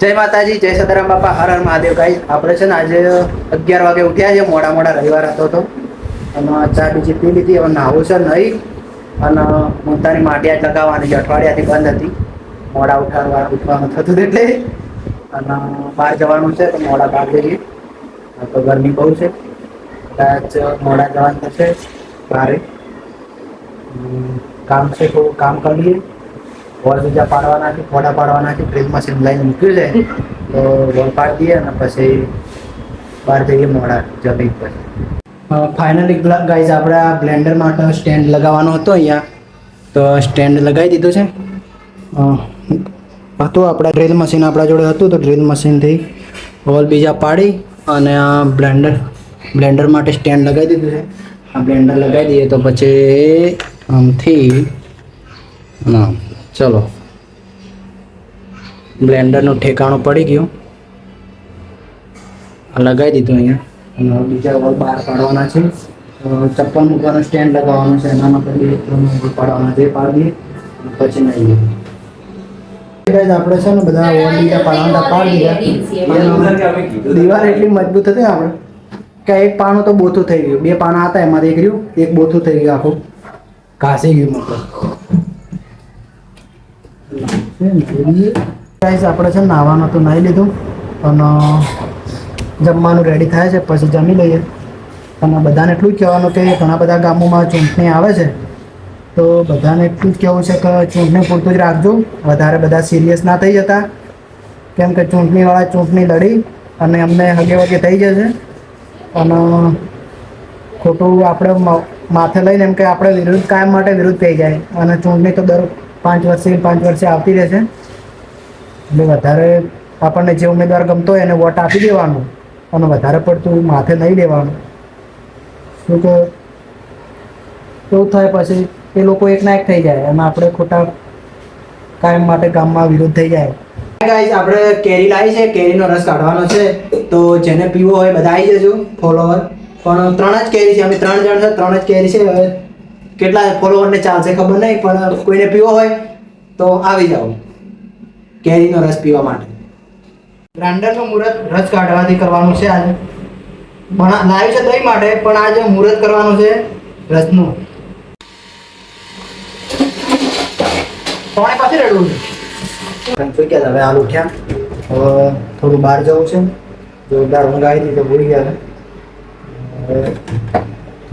જય માતાજી, જય સદારામ બાપા, હર હર મહાદેવ. ગાઈ આપણે છે ને આજે અગિયાર વાગે ઉઠ્યા છે મોડા મોડા રવિવાર હતો તો. અને ચા બીજી પી લીધી, હવે નાવું છે નહીં. અને મોતાની માટિયા જ લગાવવાની છે, અઠવાડિયાથી બંધ હતી. મોડા ઉઠાડવા, ઉઠવાનું થતું એટલે. અને બહાર જવાનું છે, તો મોડા બહાર જઈએ. તો ગરમી બહુ છે. કદાચ મોડા જવાનું થશે બારે કામ છે થોડું કામ કરી લઈએ વોલ બીજા પાડવાના છે ફોડા પાડવાના ડ્રીલ મશીન લઈને મૂક્યું છે તો વોલ પાડી દઈએ અને પછી બહાર જઈએ મોડા જમીન પર. ફાઇનલી ગાઈઝ આપણે આ બ્લેન્ડર માટે સ્ટેન્ડ લગાવવાનો હતો અહીંયા. તો સ્ટેન્ડ લગાવી દીધું છે. હતું આપણા ડ્રીલ મશીન આપણા જોડે હતું, તો ડ્રીલ મશીનથી હોલ બીજા પાડી અને આ બ્લેન્ડર બ્લેન્ડર માટે સ્ટેન્ડ લગાવી દીધું છે. આ બ્લેન્ડર લગાવી દઈએ તો પછી આમથી ના ચલો. બ્લેન્ડરનું ઠેકાણું પડી ગયું. લગાવી દીધું અહીંયા. અને બીજા વોલ બહાર પાડવાના છે. ચપ્પલ મૂકવાનો સ્ટેન્ડ લગાવવાનો છે. એના ત્રણ પાડવાના છે. પાડી પછી નહીં આપણે છે ને બધા વોલ બીજા પાડવાના પાડી દીધા. દીવાલ એટલી મજબૂત હતી આપણે. કે એક પાનું તો બોથું થઈ ગયું. બે પાના હતા એમાંથી એક રહ્યું. એક બોથું થઈ ગયું આખું. ઘાસી ગયું મતલબ. ગાઈસ આપણે છે ને નાવાનું તો નાહી લીધું. અને જમવાનું રેડી થાય છે, પછી જમી લઈએ. અને બધાને એટલું જ કહેવાનું કે ઘણા બધા ગામોમાં ચૂંટણી આવે છે. તો બધાને એટલું જ કહેવું છે કે ચૂંટણી પૂરતું જ રાખજો. વધારે બધા સિરિયસ ના થઈ જતા. કેમ કે ચૂંટણીવાળા ચૂંટણી લડી અને અમને હગે વગે થઈ જશે અને ખોટું આપણે માથે લઈને એમ કે આપણે વિરુદ્ધ કાયમ માટે વિરુદ્ધ થઈ જાય. અને ચૂંટણી તો દર પાંચ વર્ષે પાંચ વર્ષે આવતી રહેશે. એટલે વધારે આપણને જે ઉમેદવાર ગમતો હોય એને વોટ આપી દેવાનું અને વધારે પડતું માથે નહીં લેવાનું. શું કે એવું થાય પછી એ લોકો એક ના એક થઈ જાય અને આપણે ખોટા કાયમ માટે ગામમાં વિરોધ થઈ જાય. ગાઈઝ આપણે કેરી લાવી છે, કેરીનો રસ કાઢવાનો છે. તો જેને પીવો હોય બધા આવી જજો ફોલોવર પણ ત્રણ જ કેરી છે, અમે ત્રણ જણ છે, ત્રણ જ કેરી છે. હવે કેટલા ફોલોવરને ચાલશે ખબર નહીં પણ કોઈને પીવો હોય તો આવી જાઓ. કેરીનો રસ પીવા માટે. ગ્રાઇન્ડરનું મુહૂર્ત રસ કાઢવાથી કરવાનું છે આજે. પણ લાવ્યું છે દહીં માટે પણ આજે મુહૂર્ત કરવાનું છે રસનું. પાણી પાછી રેડવું છે. ગયા હવે હાલ ઉઠ્યા. હવે થોડું બહાર જવું છે. જોરદાર ઊંઘ આવી હતી તો ભૂલી ગયા હવે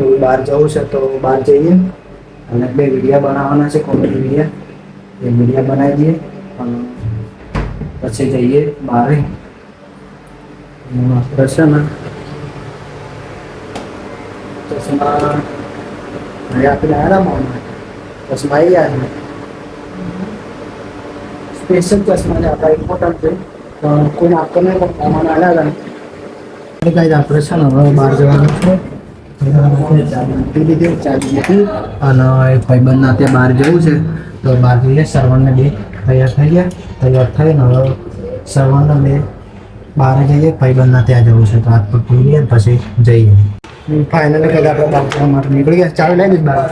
થોડું બહાર જવું છે તો બહાર જઈએ અને બે વિડીયા બનાવવાના છે કોમેડી વિડીયા. એ વિડીયા બનાવી દઈએ પછી જઈએ બહાર દર્શન ચશ્મા આપણે મોલ ચશ્મા આવી યાદ સ્પેશિયલ ચશ્મા છે. આપણા ઇમ્પોર્ટન્ટ છે. પણ કોઈને આપણને પણ સામાન આવ્યા હતા. એટલે કાંઈ આપણે છે ને, હવે બહાર જવાનું છે. પી લીધી અને એ ત્યાં બહાર જવું છે, તો બહાર જઈએ સરવણને બે તૈયાર થઈ ગયા, તૈયાર થઈને હવે સરવણને બે બહાર જઈએ, ભાઈબંધના ત્યાં જવું છે, તો હાથ પગ ધોઈ પછી જઈએ. ફાઇનલી કદાચ બહાર જવા માટે નીકળી ગયા. ચાવી લઈ બહાર.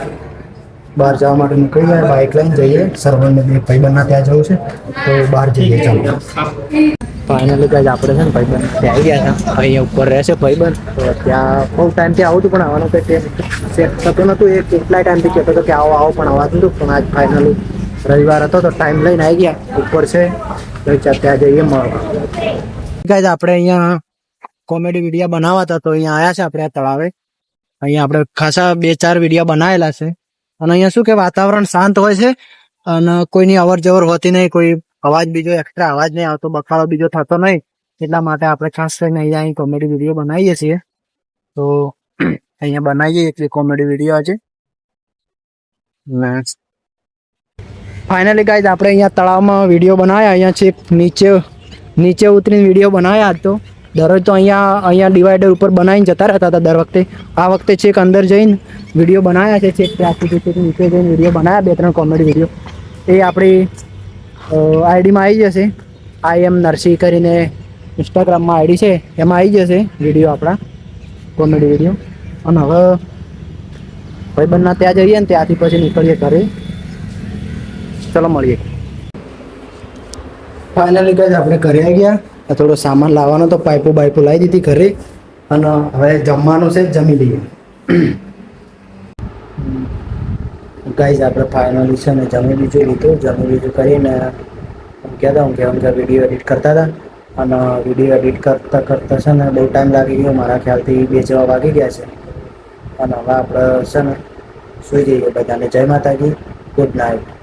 બહાર જવા માટે નીકળી ગયા બાઇક લઈને જઈએ. સરવણને બે ભાઈબંધના ત્યાં જવું છે, તો બહાર જઈએ, ચાલો. ફાઇનલી કાંઈ આપણે છે ને ભાઈબંધ ત્યાં આવી ગયા હતા. અહીંયા ઉપર રહેશે ભાઈબંધ. તો ત્યાં બહુ ટાઈમથી આવું હતું પણ આવવાનું કંઈ સેટ થતું નહોતું, એ કેટલાય ટાઈમથી કહેતો હતો કે આવો આવો પણ આવવા હતું પણ આજ ફાઇનલી રવિવાર હતો તો ટાઈમ લઈને આવી ગયા. ઉપર છે. ત્યાં જઈએ મળવા. ગાઈઝ આપણે અહીંયા કોમેડી વિડીયા બનાવવા હતા તો અહીંયા આવ્યા છે આપણે આ તળાવે. અહીંયા આપણે ખાસા બે, ચાર વિડીયા બનાવેલા છે. અને અહીંયા શું કે વાતાવરણ શાંત હોય છે અને કોઈની અવર જવર હોતી નહીં, કોઈ અવાજ બીજો એક્સ્ટ્રા અવાજ નહીં આવતો, બખાડો બીજો થતો નહીં. એટલા માટે આપણે ખાસ કરીને અહીંયા અહીં કોમેડી વીડિયો બનાવીએ છીએ. તો અહીંયા બનાવીએ એટલી કોમેડી વીડિયો આજે. ફાઇનલી ગાઈઝ આપણે અહીંયા તળાવમાં વીડિયો બનાવ્યા. અહીંયા છેક નીચે નીચે ઉતરીને વીડિયો બનાવ્યા તો. દરરોજ તો અહીંયા અહીંયા ડિવાઈડર ઉપર બનાવીને જતા રહેતા હતા દર વખતે. આ વખતે છેક અંદર જઈને વીડિયો બનાવ્યા છે. છેક ત્યાંથી નીચે જઈને વીડિયો બનાવ્યા, બે ત્રણ કોમેડી વીડિયો એ આપણી આઈડીમાં આવી જશે. આઈ એમ નરસિંહ કરીને ઇન્સ્ટાગ્રામમાં આઈડી છે, એમાં આવી જશે વીડિયો આપણા, કોમેડી વીડિયો. અને હવે ભાઈબંધના ત્યાં જઈએ ને ત્યાંથી પછી નીકળીએ ઘરે. ચલો મળીએ. ફાઇનલી કહે આપણે ઘરે આવી ગયા. થોડો સામાન લાવવાનો તો પાઇપો બાઇપો લાવી દીધી ઘરે. અને હવે જમવાનું છે, જમી લઈએ. ગાઈઝ આપણે ફાઇનલી છે ને જમી બીજું લીધું, જમી બીજું કરીને હું કહેતા હું કે અમે વીડિયો એડિટ કરતા હતા. અને વીડિયો એડિટ કરતાં કરતાં છે ને બહુ ટાઈમ લાગી ગયો. મારા ખ્યાલથી બે જેવા વાગી ગયા છે. અને હવે આપણે છે ને સુઈ જઈએ બધાને. જય માતાજી. Good night